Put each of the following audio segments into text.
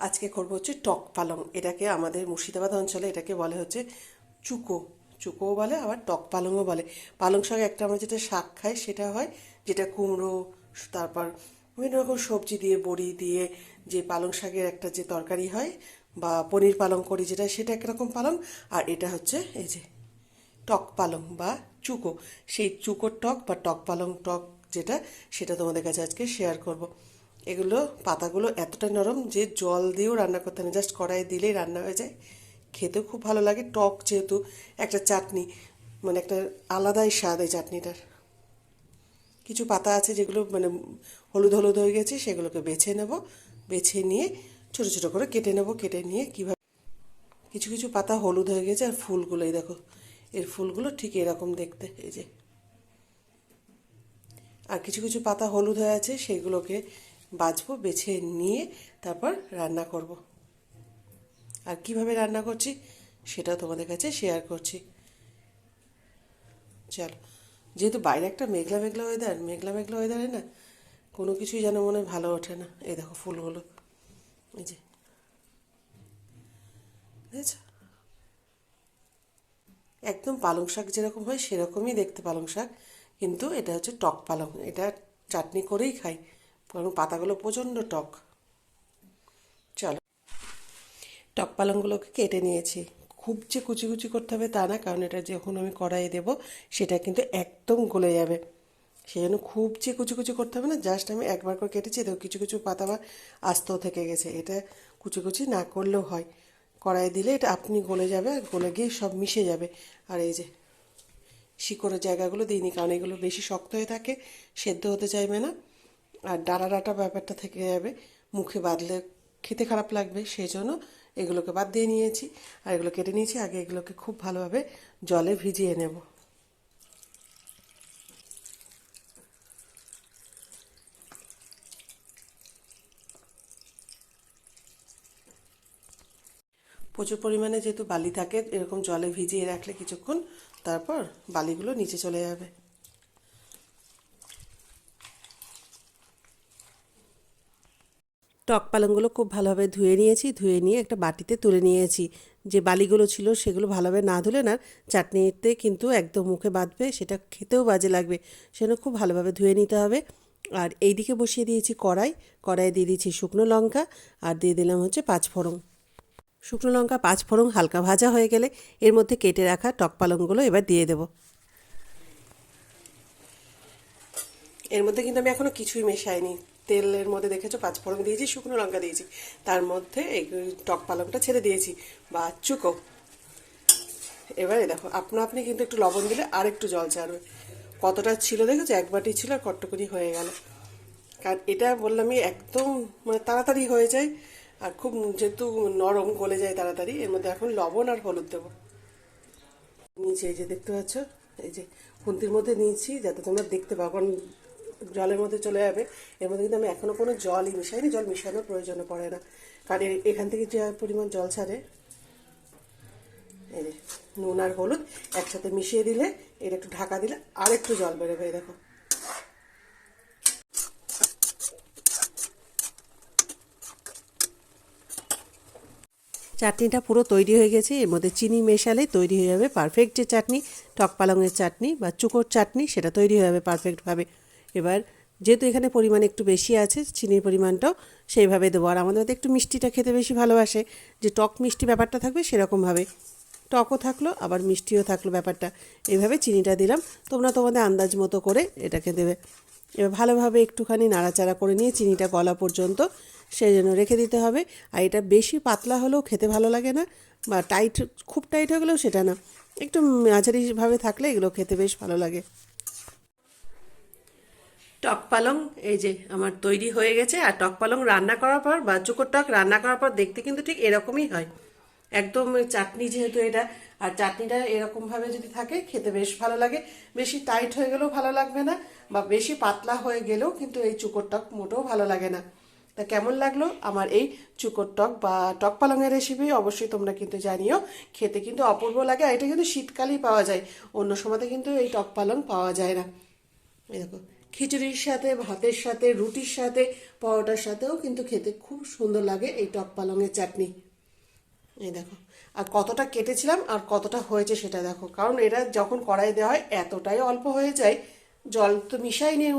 আজকে করব হচ্ছে টক পালং। এটাকে আমাদের মুর্শিদাবাদ অঞ্চলে এটাকে বলে হচ্ছে চুকো। চুকোও বলে, আবার টক পালংও বলে। পালং শাক একটা আমরা যেটা শাক খাই সেটা হয় যেটা কুমড়ো, তারপর বিভিন্ন রকম সবজি দিয়ে, বড়ি দিয়ে যে পালং শাকের একটা যে তরকারি হয় বা পনির পালং করি যেটা, সেটা একরকম পালং। আর এটা হচ্ছে এই যে টক পালং বা চুকো। সেই চুকোর টক বা টক পালং টক যেটা, সেটা তোমাদের কাছে আজকে শেয়ার করব। এগুলো পাতাগুলো এতটা নরম যে জল দিয়েও রান্না করতে না জাস্ট কড়াই দিলেই রান্না হয়ে যায়। খেতেও খুব ভালো লাগে। টক যেহেতু একটা চাটনি মানে একটা আলাদাই স্বাদ এই চাটনিটার। কিছু পাতা আছে যেগুলো মানে হলুদ হলুদ হয়ে গেছে, সেগুলোকে বেছে নেব। বেছে নিয়ে ছোট ছোট করে কেটে নেব। কেটে নিয়ে কীভাবে কিছু কিছু পাতা হলুদ হয়ে গেছে আর ফুলগুলো এই দেখো। এর ফুলগুলো ঠিক এরকম দেখতে, এই যে। আর কিছু কিছু পাতা হলুদ হয়ে আছে, সেগুলোকে বাছবো বেছে নিয়ে তারপর রান্না করব। আর কীভাবে রান্না করছি সেটা তোমাদের কাছে শেয়ার করছি। চলো, যেহেতু বাইরে একটা মেঘলা মেঘলা ওয়েদার মেঘলা মেঘলা ওয়েদারে না কোনো কিছুই যেন মনে ভালো ওঠে না। এই দেখো ফুলগুলো, এই যে একদম পালং শাক যেরকম হয় সেরকমই দেখতে পালং শাক, কিন্তু এটা হচ্ছে টক পালং, এটা চাটনি করেই খাই। কারণ পাতাগুলো প্রচণ্ড টক। চলো। টক পালংগুলোকে কেটে নিয়েছি। খুব যে কুচি কুচি করতে হবে তা না, কারণ এটা যখন আমি কড়াইয়ে দেবো, সেটা কিন্তু একদম গলে যাবে। সেই জন্য খুব যে কুচি কুচি করতে হবে না, জাস্ট আমি একবার করে কেটেছি, দেখো কিছু কিছু পাতা বা আস্তেও থেকে গেছে। এটা কুচি কুচি না করলেও হয়। কড়াই দিলে এটা আপনি গলে যাবে আর গলে গিয়ে সব মিশে যাবে। আর এই যে শিকড়ের জায়গাগুলো দিইনি, কারণ এগুলো বেশি শক্ত হয়ে থাকে, সেদ্ধ হতে চাইবে না। আর ডাটা ডাটা ব্যাপারটা থেকে যাবে। মুখে বাঁধলে খেতে খারাপ লাগবে, সেই জন্য এগুলোকে বাদ দিয়ে নিয়েছি। আর এগুলো কেটে নিয়েছি, আগে এগুলোকে খুব ভালোভাবে জলে ভিজিয়ে নেব। প্রচুর পরিমাণে যেহেতু বালি থাকে, এরকম জলে ভিজিয়ে রাখলে কিছুক্ষণ তারপর বালিগুলো নিচে চলে যাবে। টক পালংগুলো খুব ভালোভাবে ধুয়ে নিয়েছি, ধুয়ে নিয়ে একটা বাটিতে তুলে নিয়েছি। যে বালিগুলো ছিল সেগুলো ভালোভাবে না ধুলে না চাটনিতে কিন্তু একদম মুখে বাঁধবে, সেটা খেতেও বাজে লাগবে। সেজন্য খুব ভালোভাবে ধুয়ে নিতে হবে। আর এই দিকে বসিয়ে দিয়েছি কড়াই কড়াই দিয়ে দিয়েছি শুকনো লঙ্কা আর দিয়ে দিলাম হচ্ছে পাঁচ ফোড়ন। শুকনো লঙ্কা, পাঁচ ফোড়ন হালকা ভাজা হয়ে গেলে এর মধ্যে কেটে রাখা টক পালংগুলো এবার দিয়ে দেব। এর মধ্যে কিন্তু আমি এখনও কিছুই মেশাইনি। তেলের মধ্যে দেখেছ পাঁচ ফোড়ন দিয়েছি, শুকনো লঙ্কা দিয়েছি। তার মধ্যে এই টক পালংটা ছেড়ে দিয়েছি, বা চুকো। এবারে দেখো, আপনা আপনি কিন্তু একটু লবণ দিলে আর একটু জল ছাড়বে। কতটা ছিল দেখেছ? এক বাটি ছিল আর কট্টকুনি হয়ে গেল। কারণ এটা বললামই একদম মানে তাড়াতাড়ি হয়ে যায়, আর খুব যেহেতু নরম গলে যায় তাড়াতাড়ি, এর মধ্যে এখন লবণ আর হলুদ দেবো। নিচে এই যে দেখতে পাচ্ছ, এই যে খুন্তির মধ্যে নিয়েছি, যাতে তোমরা দেখতে পাও, কারণ জলের মধ্যে চলে যাবে। এর মধ্যে কিন্তু আমি এখনও কোনো জলই মিশাইনি, জল মিশানোর প্রয়োজন পড়ে না। কারণ এখান থেকে যে পরিমাণ জল ছাড়ে, এই নুন আর হলুদ একসাথে মিশিয়ে দিলে, এর একটু ঢাকা দিলে আর একটু জল বেরোবে দেখো। চাটনিটা পুরো তৈরি হয়ে গেছে। এর মধ্যে চিনি মেশালে তৈরি হয়ে যাবে পারফেক্ট যে চাটনি, টক পালংয়ের চাটনি বা চুকোর চাটনি, সেটা তৈরি হয়ে যাবে পারফেক্টভাবে এবার যেহেতু এখানে পরিমাণ একটু বেশি আছে, চিনির পরিমাণটাও সেইভাবে দেবো। আর আমাদের একটু মিষ্টিটা খেতে বেশি ভালোবাসে। যে টক মিষ্টি ব্যাপারটা থাকবে সেরকমভাবে। টকও থাকল, আবার মিষ্টিও থাকল ব্যাপারটা। এইভাবে চিনিটা দিলাম। তোমরা তোমাদের আন্দাজ মতো করে এটাকে দেবে। এবার ভালোভাবে একটুখানি নাড়াচাড়া করে নিয়ে চিনিটা গলা পর্যন্ত সেই জন্য রেখে দিতে হবে। আর এটা বেশি পাতলা হলেও খেতে ভালো লাগে না, বা টাইট, খুব টাইট হয়ে গেলেও সেটা না। একটু মাঝারিভাবে থাকলে এগুলো খেতে বেশ ভালো লাগে। টক পালং, এই যে আমার তৈরি হয়ে গেছে, আর টক পালং রান্না করার পর বা চুকোর টক রান্না করার পর দেখতে কিন্তু ঠিক এরকমই হয়। একদম চাটনি যেহেতু এটা, আর চাটনিটা এরকমভাবে যদি থাকে, খেতে বেশ ভালো লাগে। বেশি টাইট হয়ে গেলেও ভালো লাগবে না, বা বেশি পাতলা হয়ে গেলেও কিন্তু এই চুকোর টক মোটেও ভালো লাগে না। তা কেমন লাগল আমার এই চুকোর টক বা টক পালংয়ের রেসিপি অবশ্যই তোমরা কিন্তু জানিও। খেতে কিন্তু অপূর্ব লাগে, আর এটা কিন্তু শীতকালেই পাওয়া যায়। অন্য সময়তে কিন্তু এই টক পালং পাওয়া যায় না। দেখো খিচুড়ির সাথে, ভাতের সাথে, রুটির সাথে, পরোটার সাথেও কিন্তু খেতে খুব সুন্দর লাগে এই টক পালংয়ের চাটনি। এই দেখো, আর কতটা কেটেছিলাম আর কতটা হয়েছে সেটা দেখো, কারণ এটা যখন কড়াই দেওয়া হয় এতটাই অল্প হয়ে যায়, জল তো মিশাই নিয়ে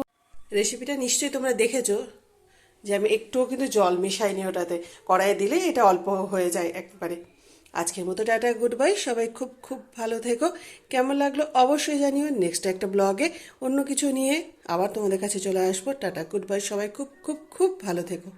রেসিপিটা নিশ্চয়ই তোমরা দেখেছ যে আমি একটুও কিন্তু জল মিশাইনি ওটাতে। কড়াইয়ে দিলেই এটা অল্প হয়ে যায় একবারে। আজকের মতো টাটা গুড বাই সবাই খুব খুব ভালো থেকো। কেমন লাগল অবশ্যই জানিও। নেক্সট একটা ব্লগে অন্য কিছু নিয়ে আবার তোমাদের কাছে চলে আসব। টাটা গুড বাই সবাই খুব খুব খুব ভালো থেকো।